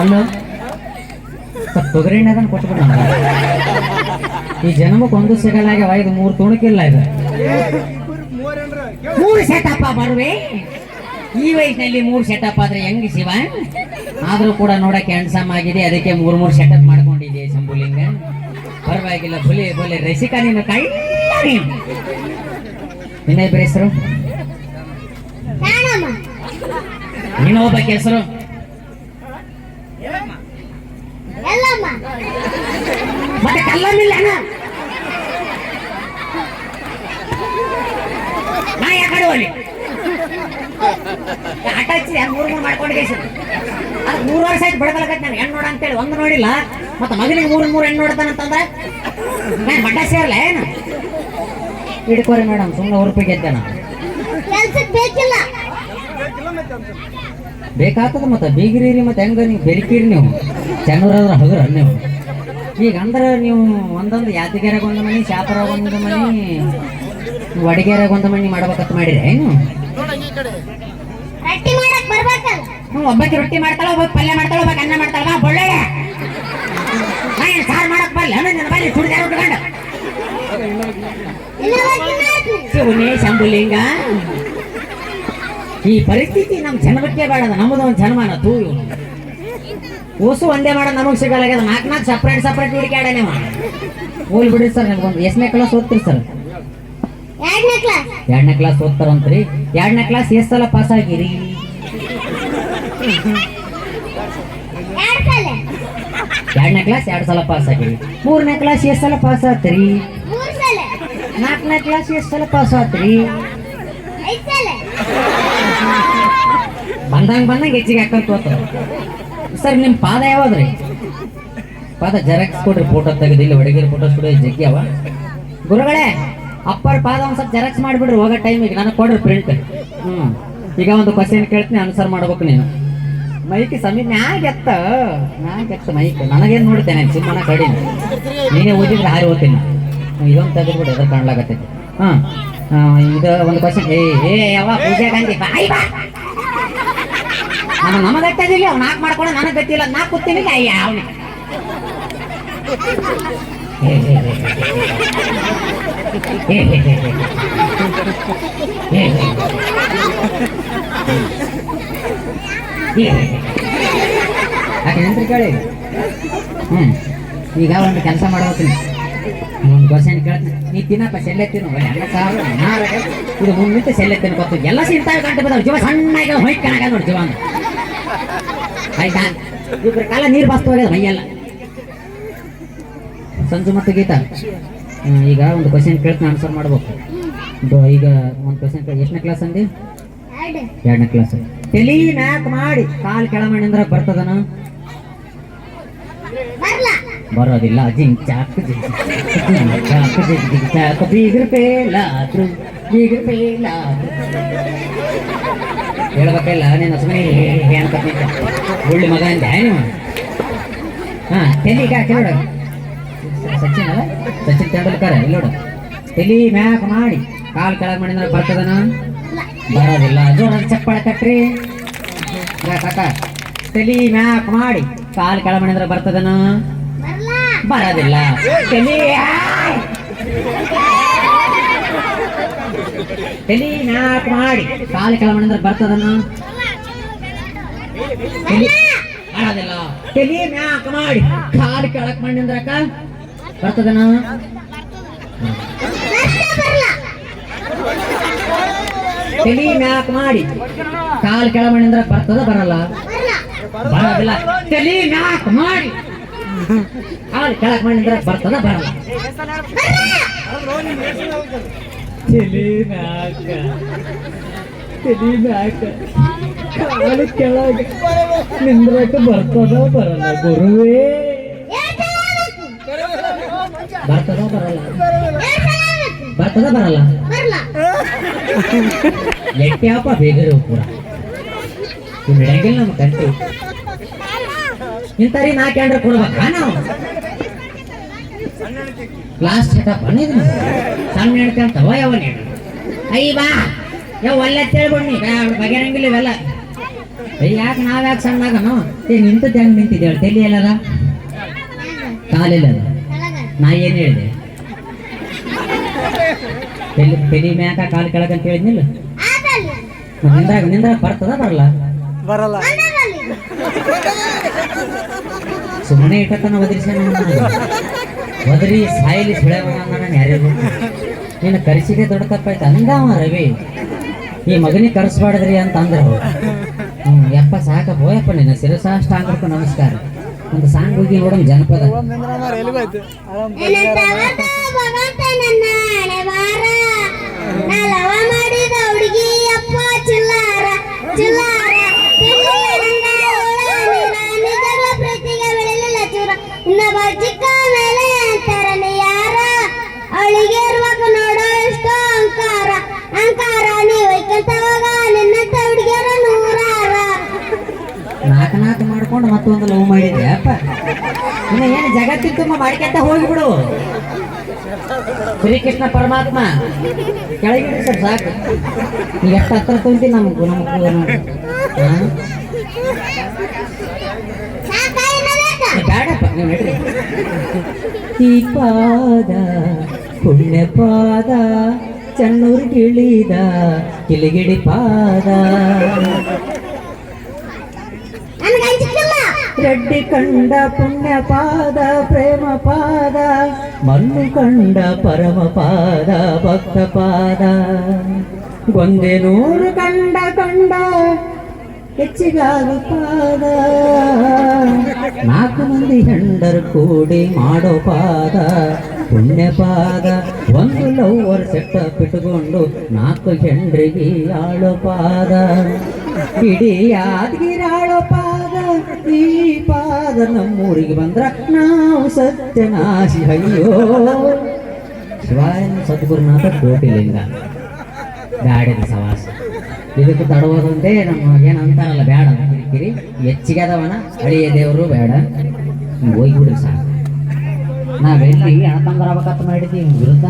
ಅಲ್ಲೋ? ತೊಗರಿ ಈ ಜನ್ಮಕ್ಕೆ ಒಂದು ಆಗ್ಯಾವ ಇದು ಮೂರು ತುಣುಕಿಲ್ಲ ಇದು. ಮೂರು ಸೆಟಪ್ಪ ಬರುವೆ? ಈ ವಯಸ್ಸಿನಲ್ಲಿ ಮೂರು ಸೆಟಪ್ ಆದ್ರೆ ಹೆಂಗ್ ಶಿವ? ಆದ್ರೂ ಕೂಡ ನೋಡಕ್ಕೆ ಹೆಣ್ಸಮ್ ಆಗಿದೆ. ಅದಕ್ಕೆ ಮೂರು ಮೂರು ಸೆಟಪ್ ಮಾಡ್ಕೊಂಡಿದೆ ಶಂಭುಲಿಂಗ. ಪರವಾಗಿಲ್ಲ ಬುಲೆ ಬುಲೆ ರಸಿಕಾ, ನಿನ್ನ ಕೈ ಇನ್ನೊಬ್ಬರ ಹೆಸರು? ನಿನ್ನ ಇನ್ನೊಬ್ಬಕ್ಕೆ ಹೆಸರು? ಎಲ್ಲಮ್ಮ. ಮತ್ತೆ ಕಲ್ಲಮಿಲ್ಲ ನಾ ಯಾಕಡೆ ಹೋಗ್ಲಿ? ಹಚ್ಚಿದೆ ಮೂರು ಮೂರು ಮಾಡ್ಕೊಂಡು ಅದು ಮೂರು ವರ್ಷ ಆಯ್ತು ಬಡಕಲಕತ್ ನಾನು ಹೆಣ್ಣು ನೋಡ ಅಂತೇಳಿ ಒಂದು ನೋಡಿಲ್ಲ. ಮತ್ತೆ ಮಗನಿಗೆ ಮೂರು ಮೂರು ಹೆಣ್ಣು ನೋಡ್ತಾನಂತಂದ್ರೆ? ನಾನು ಮಡ್ಡ ಸೇರಲ್ಲ ಏನು? ಹಿಡ್ಕೋರಿ ಮೇಡಮ್ ಸುಮ್ಮನೆ ಉರುಪಿ ಗೆದ್ದೆ ನಾನು. ಬೇಕಿಲ್ಲ. ಬೇಕಾಗ್ತದ ಮತ್ತೆ ಬೀಗಿರಿ ಮತ್ತೆ ಹೆಂಗ ನೀವು ಬೆರಿಕಿರಿ ನೀವು? ಚೆನ್ನೂರಾದ್ರ ಹಗುರ ನೀವು. ಈಗ ಅಂದ್ರೆ ನೀವು ಒಂದೊಂದು ಯಾದಗಿರಾಗ ಒಂದು ಮನಿ ಶಾಪುರಾಗ ಒಂದು ಮನಿ ವಡಗೇರಾಗ ಒಂದು ಮನಿ ಮಾಡ್ಬೇಕಂತ ಮಾಡಿರಿ ಏನು ಹ್ಞೂ ಒಬ್ಬಕ್ಕೆ ರೊಟ್ಟಿ ಮಾಡ್ತಾಳ ಒಬ್ಬ ಪಲ್ಯ ಮಾಡ್ತಾಳ ಒಬ್ಬ ಅನ್ನ ಮಾಡ್ತಾಳ ಬಾ ಬೊಳ್ಳೆ ಸಾರು ಮಾಡಕ್ ಬರಲ್ಲ ನನ್ನ ಬಲ್ಲಿ ಚುಡಿದಾರ ಉಟ್ಕೊಂಡು. ಶಂಭುಲಿಂಗ. ಈ ಪರಿಸ್ಥಿತಿ ನಮ್ಮ ಜನ್ಮಕ್ಕೆ ಬೇಡದ ನಮ್ಮದು ಒಂದು ಜನಮಾನ ತೂ. ಇವನು ಓಸು ಒಂದೇ ಮಾಡ ನಮಗೆ ಸಿಗಲ್ಲ ನಾಲ್ಕು ನಾಲ್ಕು ಸಪ್ರೇಟ್ ಸಪ್ರೇಟ್ ಹುಡುಕ್ಯಾಡ ಆಡನೆ ಹೋಲ್ ಬಿಡ್ರಿ ಸರ್ ನಮ್ಗೊಂದು ಎಷ್ಟನೇ ಕ್ಲಾಸ್ ಓದ್ತೀರಿ ಸರ್ ಎರಡನೇ ಕ್ಲಾಸ್ ಓದ್ತಾರಂತ್ರಿ. ಎರಡನೇ ಕ್ಲಾಸ್ ಎಷ್ಟ್ ಸಲ ಪಾಸ್ ಆಗಿರಿ? ಎರಡನೇ ಕ್ಲಾಸ್ ಎರಡು ಸಲ ಪಾಸ್ ಆಗಿರಿ. ಮೂರನೇ ಕ್ಲಾಸ್ ಎಷ್ಟ್ ಸಲ ಪಾಸ್ ಸಲ ನಾಲ್ಕನೇ ಕ್ಲಾಸ್ ಎಷ್ಟು ಸಲ ಪಾಸ್ ಆತ್ರಿ ಬಂದಂಗ ಬಂದಂಗ ಹೆಚ್ಚಿಗೆ ಹಾಕಂತ ಸರ್ ನಿಮ್ಮ ಪಾದ ಯಾವ್ದ್ರಿ? ಪಾದ ಜೆರಾಕ್ಸ್ ಕೊಡ್ರಿ ಫೋಟೋ ತೆಗೆದು, ಇಲ್ಲಿ ಹುಡುಗಿರ ಫೋಟೋ ಸ್ಟುಡಿಯೋ ಜಗ್ಗಿ ಅವ. ಗುರುಗಳೇ, ಅಪ್ಪರ್ ಪಾದ ಒಂದ್ ಸ್ವಲ್ಪ ಜೆರಾಕ್ಸ್ ಮಾಡಿಬಿಡ್ರಿ, ಹೋಗೋ ಟೈಮಿಗೆ ನನಗೆ ಕೊಡ್ರಿ ಪ್ರಿಂಟ್ ಹ್ಮ್. ಈಗ ಒಂದು ಕ್ವಶನ್ ಕೇಳ್ತೀನಿ ಆನ್ಸರ್ ಮಾಡ್ಬೇಕು ನೀನು. ಮೈಕ್ ಸಮೀಪ ಮ್ಯಾಗ ಎತ್ತ. ಮ್ಯಾಗ ಎತ್ತ ಮೈಕ್ ನನಗೇನ್ ನೋಡ್ತೇನೆ ಸುಮ್ಮನೆ ಕಡಿಮೆ. ನೀನೇ ಓದಿದ್ರೆ ಹಾರಿ ಓದ್ತೀನಿ ಇದೊಂದು ತೆಗೆದ್ಬಿಡು ಎದ್ರ ಕಾಣ್ಲಾಗತ್ತೈತಿ ಹಾ ಇದು ಒಂದು ಕ್ವಶನ್ ಏ ಏ ಯಾವ ಪೂಜೆ ಗಾಂಧಿ ಬಾಯ್ ನಮಗೆ ಗೊತ್ತಿಲ್ಲ ಅವ್ನು ನಾಲ್ಕು ಮಾಡ್ಕೊಂಡು ನನಗೆ ಗೊತ್ತಿಲ್ಲ ನಾ ಕೂತೀನಿ ಅಯ್ಯ ಹೇ ಯಾಕೆ ಕೇಳಿ ಹ್ಮ್ ಈಗ ಒಂದು ಕೆಲಸ ಮಾಡ್ಬೇಕು ಒಂದು ಕ್ವಶನ್ ಕೇಳ್ತೀನಿ. ನೀ ತಿನ್ನಪ್ಪ ಸೆಲ್ಲೆ ತಿನ್ನು. ಒಳ್ಳೆ ಅನ್ನ, ಸಾರು ಇದು ಮುಂದೆ ನಿಂತು ಸೆಲ್ಲೆ ತಿನ್ನು ಎಲ್ಲ ಸಿಂತಾಗ ಗಂಟೆ ಬಂದವು. ಜೀವ ಸಣ್ಣಗೆ ಹೊಯ್ಕಣಗ ನೋಡಿ ಜೀವ. ಆಯ್ತಾ? ಇಬ್ರ ಕಾಲ ನೀರು ಬಸ್ತು ಹೋಗ್ಯದ ಮೈಯೆಲ್ಲ. ಸಂಜು ಮತ್ತು ಗೀತಾ. ಈಗ ಒಂದು ಕ್ವಶನ್ ಕೇಳ್ತೀನಿ ಆನ್ಸರ್ ಮಾಡ್ಬೇಕು. ಈಗ ಒಂದು ಕ್ವಶನ್ ಎಷ್ಟನೇ ಕ್ಲಾಸ್ ಅಂದಿ? ಎರಡು ಎರಡನೇ ಕ್ಲಾಸ್ ತಲಿ ಮ್ಯಾಕ್ ಮಾಡಿ. ಕಾಲ್ ಕೆಳಮಣ್ಣಿಂದ್ರ ಬರ್ತದನ? ಬರ್ಲ ಬರೋದಿಲ್ಲ ಜಿಂಗ್ ಚಾಕ್ ಜಿಂಗ್ ಜಿಂಗ್ ಚಾಕ್ ಜಿಂಗ್ ಜಿಂಗ್ ಚಾಕ್, ಬೀಗ್ರ ಪೇಲಾದ್ರು ಬೀಗ್ರ ಪೇಲಾದ್ರು. ಹೇಳ್ಬೇಕಲ್ಲ ನೀನು ಸುಮ್ಮನೆ ಅಂತ ಒಳ್ಳೆ ಮಗ ಅಂದೆ ನೀವು ಹಾ, ತೆಲಿ ಕಾಕಿ ನೋಡ. ಸಚಿನ್ ಅಲ್ಲ? ಸಚಿನ್ ತೆಂಡೂಲ್ಕರ್ ಇಲ್ಲೋಡು ತೆಲಿ ಮ್ಯಾಕ್ ಮಾಡಿ. ಕಾಲ್ ಕೆಳಗೆ ಮಾಡಿದ್ರೆ ಬರ್ತದನ? ಬರೋದಿಲ್ಲ ಜೋರ ಚಪ್ಪಾಳೆ ಕಟ್ರಿ. ಕಾಕ? ತೆಲಿ ಮ್ಯಾಕ್ ಮಾಡಿ. ಕಾಲ್ ಕೆಳ ಮಾಡಿದ್ರೆ ಬರ್ತದನ? ಬರೋದಿಲ್ಲ ತೆಲಿ ಆಯ್. ತೆಲಿ ಮ್ಯಾಕ್ ಮಾಡಿ ಕಾಲ್ ಕೆಳ ಮಾಡಿದ್ರೆ ಬರ್ತದನ ತೆಲಿ ಬರೋದಿಲ್ಲ ತೆಲಿ ಮ್ಯಾಕ್ ಮಾಡಿ ಕಾಲ್ ಕೆಳಕ್ ಮಾಡಿದ್ರಕ್ಕ ಬರ್ತದನ ಮತ್ತೆ ಬರ್ಲ ತೆಲಿ ಮ್ಯಾಕ್ ಮಾಡಿ ಕಾಲ್ ಕೆಳ ಮಾಡಿದ್ರೆ ಬರ್ತದ ಬರಲ್ಲ ಬರ್ಲ ಬರೋದಿಲ್ಲ ತಲಿ ಮ್ಯಾಕ್ ಮಾಡಿ ಕಾಲ್ ಕೆಳಕ್ ಮಾಡಿದ್ರ ಬರ್ತದ ಬರಲ್ಲ. ಕಾಲ್ ಕೆಳಗೆ ನಿಂದ್ರಕ ಬರ್ತದ ಬರಲ್ಲ ಗುರುವೇ. ಬರ್ತದ ಬರಲ್ಲ. ಬರ್ತದ ಬರಲ್ಲ? ಬರ್ಲ ಎಟ್ಟ್ಯಾಪ ಬೇಗರು ಪೂರ ಇವ್ ನಡೆಯಂಗಿಲ್ಲ ನಮ್ಮ ಕಂಟ್ರಿ ಇಂಥವ್ರಿ ನಾಕ್ಯಾಂಡ್ರೆ ಕೊಡ್ಬೇಕ ಕೊಡ್ಬೇಕಾ ನಾವು ಲಾಸ್ಟ್ ಸೆಟಪ್ ಅನ್ನಿದ್ರು ಸಣ್ಣ ಹೆಣ್ತಿ ಯಾವ ಯಾವ ಅಯ್ಯ ಬಾ. ಯಾವ ಒಲ್ಲೆ ನೀ. ಬಗೆರಂಗಿಲ್ಲ ಇವೆಲ್ಲ. ಅಯ್ಯ ಯಾಕೆ ನಾವ್ ಯಾಕೆ ಸಣ್ಣಾಗನು? ಏ ನಿಂತದ್ದು ಹೆಂಗ್ ನಿಂತಿದ್ದೇವೆ ತಲೆ ಎಲ್ಲದ? ಕಾಲಿಲ್ಲ ಅದು ನಾ ಏನು ಹೇಳಿದೆ? ತಲೆ ತೆಲಿ ಮ್ಯಾಕ ಕಾಲು ಕೆಳಗ ಅಂತ ಹೇಳಿದ್ನಿಲ್ಲ? ನಿಂದಾಗ ನಿಂದಾಗ ನಿಂದ್ರಾಗ ನಿಂದ್ರಾಗ ಬರ್ತದ ಬರಲ್ಲ. ಬರಲ್ಲ ಸುಮ್ಮನೆ ಇಟ್ಟತನ ಒದರಿಸ ಒದರಿ ಸಾಯಲಿ ಸುಳೆವನ ನಾನು ನೀನು ಕರೆಸಿದೆ ದೊಡ್ಡ ತಪ್ಪಾಯ್ತು ಅಂದವ ರವಿ. ಈ ಮಗನಿಗೆ ಕರೆಸ್ಬಾರ್ದ್ರಿ ಅಂತ ಅಂದ್ರು ಹ್ಮ್, ಯಪ್ಪ ಸಾಕ ಹೋಯಪ್ಪ ನಿನ್ನ ಶಿರಸಾಷ್ಟಾಂಗಕ್ಕೂ ನಮಸ್ಕಾರ. ಒಂದು ಸಾಂಗ್ ಹೋಗಿ ನೋಡಮ್ ಜನಪದ. ಚಿಲ್ಲಾರ. ನಾಲ್ಕು ಮಾಡ್ಕೊಂಡು ಮತ್ತೊಂದು ಲವ್ ಮಾಡಿದ್ದೆ ಅಪ್ಪ. ಇನ್ನ ಏನು ಜಗತ್ತಿನ ತುಂಬ ಮಾಡ್ಕೊಂತ ಹೋಗಿಬಿಡು. ಶ್ರೀಕೃಷ್ಣ ಪರಮಾತ್ಮ. ಕೆಳಗಿಡಿ ಸರ್ ಸಾಕು. ಈಗ ಎಷ್ಟು ಹತ್ರ ತೊಂತಿ ನಮಗೂ ಬೇಕಾ ಬೇಡಪ್ಪ ಈ ಪಾದ, ಪುಣ್ಯ ಪಾದ ಚನ್ನೂರ್ಗಿಳಿದ ಕಿಲಿಗಿಡಿ ಪಾದ. ರೆಡ್ಡಿ ಕಂಡ ಪುಣ್ಯ ಪಾದ, ಪ್ರೇಮ ಪಾದ, ಮಣ್ಣು ಕಂಡ ಪರಮ ಪಾದ, ಭಕ್ತ ಪಾದ. ಒಂದೆ ನೂರು ಕಂಡ ಕಂಡ ಹೆಚ್ಚಿಗಾದ ಪಾದ. ನಾಲ್ಕು ಮಂದಿ ಹೆಂಡರು ಕೂಡಿ ಮಾಡೋ ಪಾದ, ಪುಣ್ಯ ಪಾದ. ಒಂದು ಲವ್ವರ್ ಸೆಟ್ಟ ಬಿಟ್ಟುಕೊಂಡು ನಾಲ್ಕು ಹೆಂಡ್ರಿಗೆ ಆಳೋ ಪಾದ. ಇಡೀ ಯಾದಗಿರಾಳೋ ಪಾದ. ಈ ಪಾದ ನಮ್ಮೂರಿಗೆ ಬಂದ್ರ ನಾವು ಸತ್ಯನಾಶಿ ಅಯ್ಯೋ. ಶಿವಾಯನ ಸದ್ಗುರುನಾಥ ಕೋಟಿಲಿಂಗ. ಬ್ಯಾಡಿದ ಸವಾಸ. ಇದಕ್ಕೆ ತಡವಾದಂತೆ ನಮ್ಮ ಏನು ಅಂತಾರಲ್ಲ ಬೇಡ ಕಿರಿಕಿರಿ ಹೆಚ್ಚಿಗೆ ಅದವನ ಅಳಿಯ ದೇವರು ಬೇಡ ಹೋಗ್ಬಿಡ್ರಿ ಸಾಕು. ನಾವೆಲ್ಲಿ ಅಣತಂದ್ರ ಅವಕಾಶ ಮಾಡಿದ್ದೀವಿ ವಿರುದ್ಧ